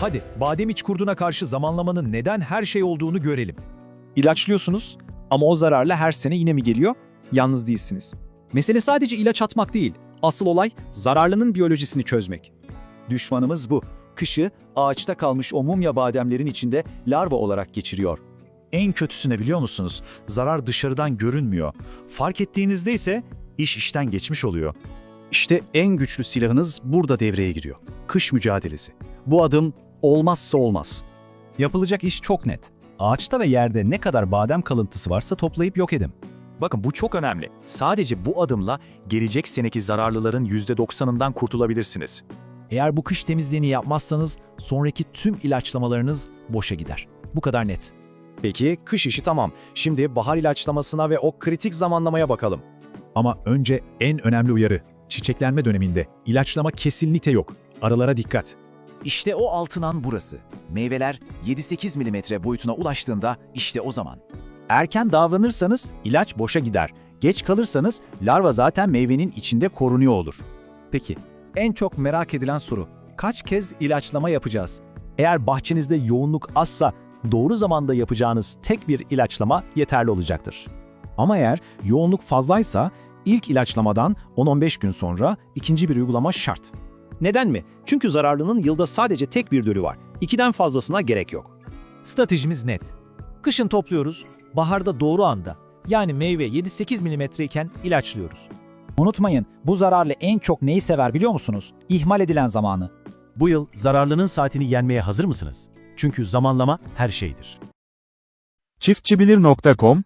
Hadi badem iç kurduna karşı zamanlamanın neden her şey olduğunu görelim. İlaçlıyorsunuz ama o zararla her sene yine mi geliyor? Yalnız değilsiniz. Mesele sadece ilaç atmak değil. Asıl olay zararlının biyolojisini çözmek. Düşmanımız bu. Kışı ağaçta kalmış o mumya bademlerin içinde larva olarak geçiriyor. En kötüsü ne biliyor musunuz? Zarar dışarıdan görünmüyor. Fark ettiğinizde ise iş işten geçmiş oluyor. İşte en güçlü silahınız burada devreye giriyor. Kış mücadelesi. Bu adım olmazsa olmaz. Yapılacak iş çok net. Ağaçta ve yerde ne kadar badem kalıntısı varsa toplayıp yok edin. Bakın bu çok önemli. Sadece bu adımla gelecek seneki zararlıların %90'ından kurtulabilirsiniz. Eğer bu kış temizliğini yapmazsanız sonraki tüm ilaçlamalarınız boşa gider. Bu kadar net. Peki kış işi tamam. Şimdi bahar ilaçlamasına ve o kritik zamanlamaya bakalım. Ama önce en önemli uyarı. Çiçeklenme döneminde ilaçlama kesinlikle yok. Aralara dikkat. İşte o altın an burası. Meyveler 7-8 milimetre boyutuna ulaştığında işte o zaman. Erken davranırsanız ilaç boşa gider. Geç kalırsanız larva zaten meyvenin içinde korunuyor olur. Peki, en çok merak edilen soru. Kaç kez ilaçlama yapacağız? Eğer bahçenizde yoğunluk azsa doğru zamanda yapacağınız tek bir ilaçlama yeterli olacaktır. Ama eğer yoğunluk fazlaysa ilk ilaçlamadan 10-15 gün sonra ikinci bir uygulama şart. Neden mi? Çünkü zararlının yılda sadece tek bir dölü var. İkiden fazlasına gerek yok. Stratejimiz net. Kışın topluyoruz, baharda doğru anda. Yani meyve 7-8 milimetre iken ilaçlıyoruz. Unutmayın, bu zararlı en çok neyi sever biliyor musunuz? İhmal edilen zamanı. Bu yıl zararlının saatini yenmeye hazır mısınız? Çünkü zamanlama her şeydir. Çiftçibilir.com